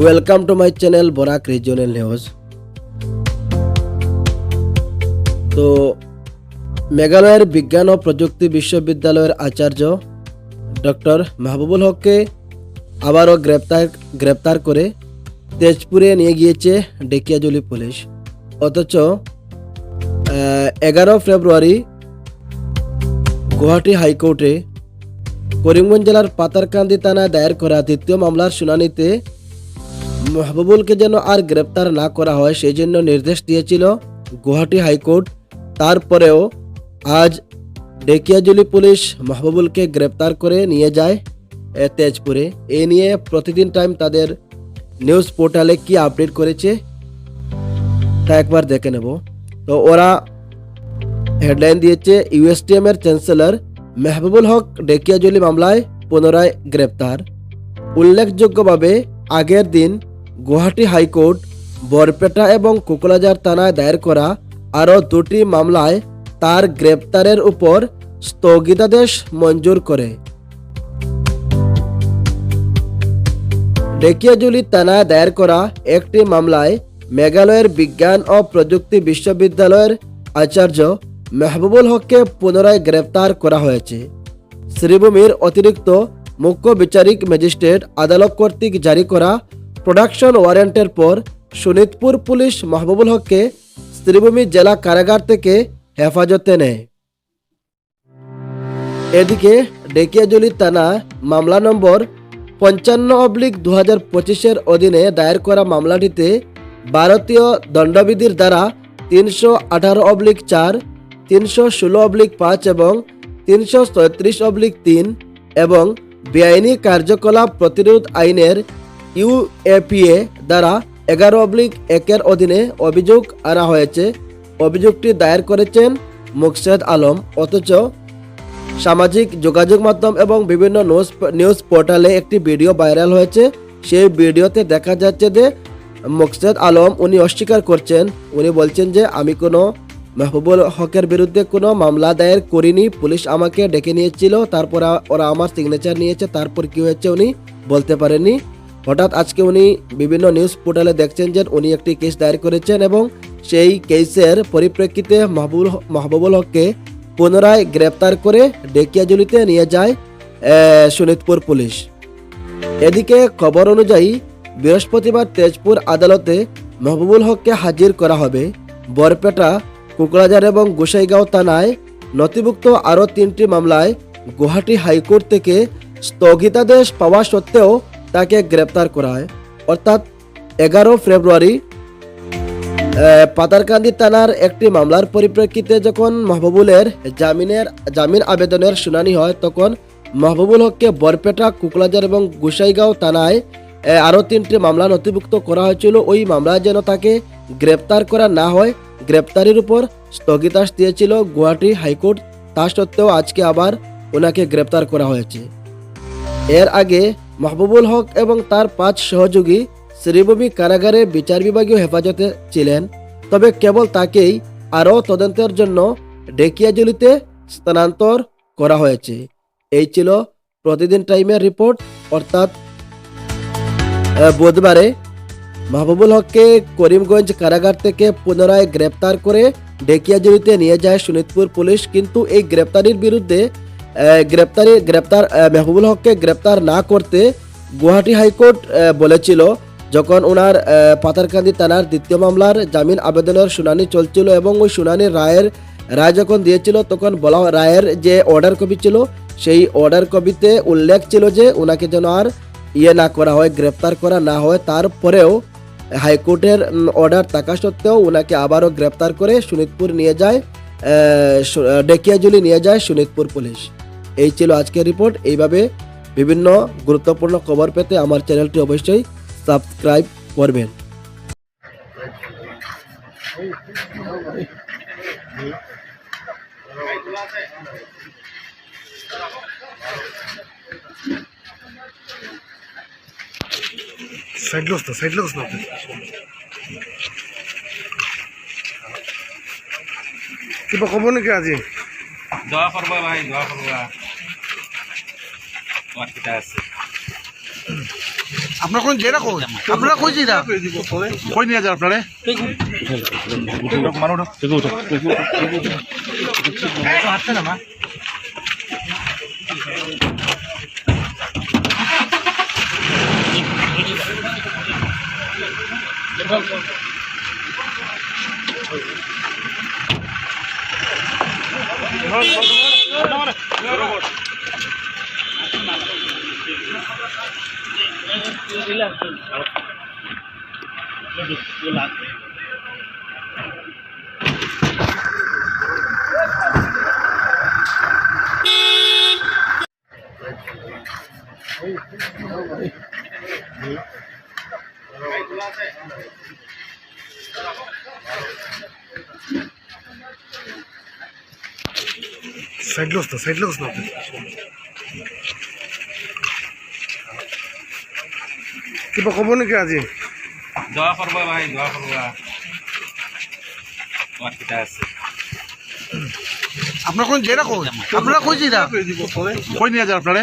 Welcome to my channel Barak regional news তো মেঘালয়ের বিজ্ঞান ও প্রযুক্তি বিশ্ববিদ্যালয়ের আচার্য ডক্টর মাহবুবুল হককে আবারও গ্রেপ্তার গ্রেপ্তার করে তেজপুরে নিয়ে গিয়েছে ডেকিয়াজুলি পুলিশ। অথচ এগারো ফেব্রুয়ারি গুয়াহাটি হাইকোর্টে করিমগঞ্জ জেলার পাতারকান্দি থানায় দায়ের করা দ্বিতীয় মামলার শুনানিতে মাহবুবুলকে যেন আর গ্রেপ্তার না করা হয় সেই জন্য নির্দেশ দিয়েছিল গুয়াহাটি হাইকোর্ট। তারপরেও আজ ডেকিয়াজুলি পুলিশ মাহবুবুলকে গ্রেপ্তার করে নিয়ে যায় তেজপুরে। এ নিয়ে প্রতিদিন টাইম তাদের নিউজ পোর্টালে কি আপডেট করেছে, তা একবার দেখে নেব। তো ওরা হেডলাইন দিয়েছে ইউএসটিএম এর চ্যান্সেলর মেহবুবুল হক ডেকিয়াজুলি মামলায় পুনরায় গ্রেপ্তার। উল্লেখযোগ্যভাবে আগের দিন গুয়াহাটি হাইকোর্ট, বরপেটা এবং কুকলাজার থানায় দায়ের করা আরও দুটি মামলায় তার গ্রেপ্তারের উপর স্থগিতাদেশ মঞ্জুর করে। ডেকিয়াজুলি থানায় দায়ের করা একটি মামলায় মেঘালয়ের বিজ্ঞান ও প্রযুক্তি বিশ্ববিদ্যালয়ের আচার্য মেহবুবুল হককে পুনরায় গ্রেপ্তার করা হয়েছে। শ্রীভূমির অতিরিক্ত মুখ্য বিচারিক ম্যাজিস্ট্রেট আদালত কর্তৃক জারি করা প্রোডাকশন ওয়ারেন্টের পর শোনিতপুর পুলিশ মাহবুবুল হককে শ্রীভূমি জেলা কারাগার থেকে হেফাজতে নেয়। এদিকে ডেকিয়াজুলি থানা মামলা নম্বর পঞ্চান্ন অবলিক দু হাজার পঁচিশের অধীনে দায়ের করা মামলাটিতে ভারতীয় দণ্ডবিধির দ্বারা তিনশো আঠারো অবলিক চার, তিনশো ষোলো অবলিক পাঁচ এবং তিনশো ছয়ত্রিশ অবলিক তিন এবং বেআইনি কার্যকলাপ প্রতিরোধ আইনের ইউএপিএ দ্বারা এগারো অবলিক একের অধীনে অভিযোগ আনা হয়েছে। অভিযোগটি দায়ের করেছেন মুকসেদ আলম, অথচ সামাজিক যোগাযোগ মাধ্যম এবং বিভিন্ন নিউজ নিউজ পোর্টালে একটি ভিডিও ভাইরাল হয়েছে। সেই ভিডিওতে দেখা যাচ্ছে যে মোকসেদ আলম উনি অস্বীকার করছেন। উনি বলছেন যে, আমি কোনো মাহবুবুল হকের বিরুদ্ধে কোনো মামলা দায়ের করিনি। পুলিশ আমাকে ডেকে নিয়েছিল, তারপর ওরা আমার সিগনেচার নিয়েছে, তারপর কি হয়েছে উনি বলতে পারেননি। হঠাৎ আজকে উনি বিভিন্ন নিউজ পোর্টালে দেখছেন যে উনি একটি কেস দায়ের করেছেন এবং সেই কেসের পরিপ্রেক্ষিতে মাহবুল মাহবুবুল হককে পুনরায় গ্রেপ্তার করে ডেকিয়াজুলিতে নিয়ে যায় শোনিতপুর পুলিশ। এদিকে খবর অনুযায়ী বৃহস্পতিবার তেজপুর আদালতে মাহবুবুল হককে হাজির করা হবে। বরপেটা, কুকরাঝার এবং গোসাইগাঁও থানায় নথিভুক্ত আরও তিনটি মামলায় গুয়াহাটি হাইকোর্ট থেকে স্থগিতাদেশ পাওয়া সত্ত্বেও তাকে গ্রেপ্তার করা হয়। অর্থাৎ এগারো ফেব্রুয়ারি পাতারকান্দি থানার একটি মামলার পরিপ্রেক্ষিতে যখন মাহবুবুলের জামিনের, জামিন আবেদনের শুনানি হয়, তখন মাহবুবুল হককে বরপেটা কুকলাজার এবং গুসাইগাঁও থানায় আরও তিনটি মামলা নথিভুক্ত করা হয়েছিল। ওই মামলায় যেন তাকে গ্রেপ্তার করা না হয়, গ্রেপ্তারির উপর স্থগিতাস দিয়েছিল গুয়াহাটি হাইকোর্ট। তা সত্ত্বেও আজকে আবার ওনাকে গ্রেপ্তার করা হয়েছে। এর আগে মাহবুবুল হক এবং তার পাঁচ সহযোগী শ্রীভূমি কারাগারে বিচার বিভাগীয় হেফাজতে ছিলেন। তবে কেবল তাকেই আরও তদন্তের জন্য ডেকিয়াজুলিতে স্থানান্তর করা হয়েছে। এই ছিল প্রতিদিন টাইমের রিপোর্ট। অর্থাৎ বুধবারে মাহবুবুল হককে করিমগঞ্জ কারাগার থেকে পুনরায় গ্রেপ্তার করে ডেকিয়াজুলিতে নিয়ে যায় শোনিতপুর পুলিশ। কিন্তু এই গ্রেপ্তারির বিরুদ্ধে গ্রেপ্তারি, গ্রেপ্তার মেহবুবুল হককে গ্রেপ্তার না করতে গুয়াহাটি হাইকোর্ট বলেছিল, যখন ওনার পাতারকান্দি থানার দ্বিতীয় মামলার জামিন আবেদনের শুনানি চলছিল এবং ওই শুনানির রায়ের, রায় যখন দিয়েছিল, তখন বলা রায়ের যে অর্ডার কপি ছিল, সেই অর্ডার কপিতে উল্লেখ ছিল যে ওনাকে যেন আর ইয়ে না করা হয়, গ্রেপ্তার করা না হয়। তারপরেও হাইকোর্টের অর্ডার থাকা সত্ত্বেও ওনাকে আবারও গ্রেপ্তার করে শোনিতপুর নিয়ে যায় ডেকিয়াজুলি নিয়ে যায় শোনিতপুর পুলিশ। এই ছিল আজকের রিপোর্ট এইভাবে বিভিন্ন গুরুত্বপূর্ণ খবর পেতে আমার চ্যানেলটি অবশ্যই সাবস্ক্রাইব করবেন। কিবা ক'ব নেকি আজি? দোয়া করবা ভাই দোয়া করবা তোমার কিটা আছে। আপনার কোন জেরা কই? আপনারা কই জেরা কই নিয়ে যান আপনারে? Sed los dos, los dos. কিবা ক'ব নেকি আজি দোয়া করবা ভাই দোয়া করবা তোমার কিতা আছে আপনার কোন জেরা কই আপনারা কই জেরা কই নিয়ে যান আপনারে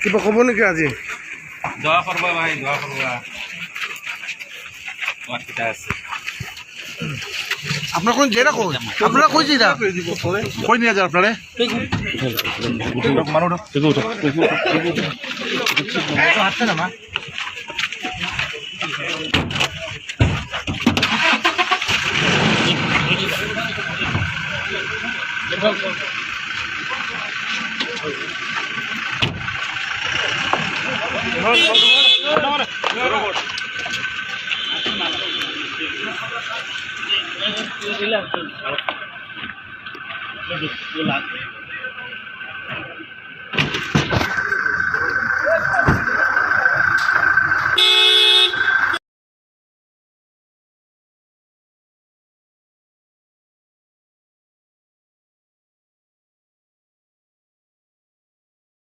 কিবা ক'ব নেকি আজি? দোয়া করবা ভাই দোয়া করবা তোমার কিতা আছে। আপনার কোন জেরা কই আপনারা কই জেরা কই নিয়ে যান আপনারে ಇಲ್ಲ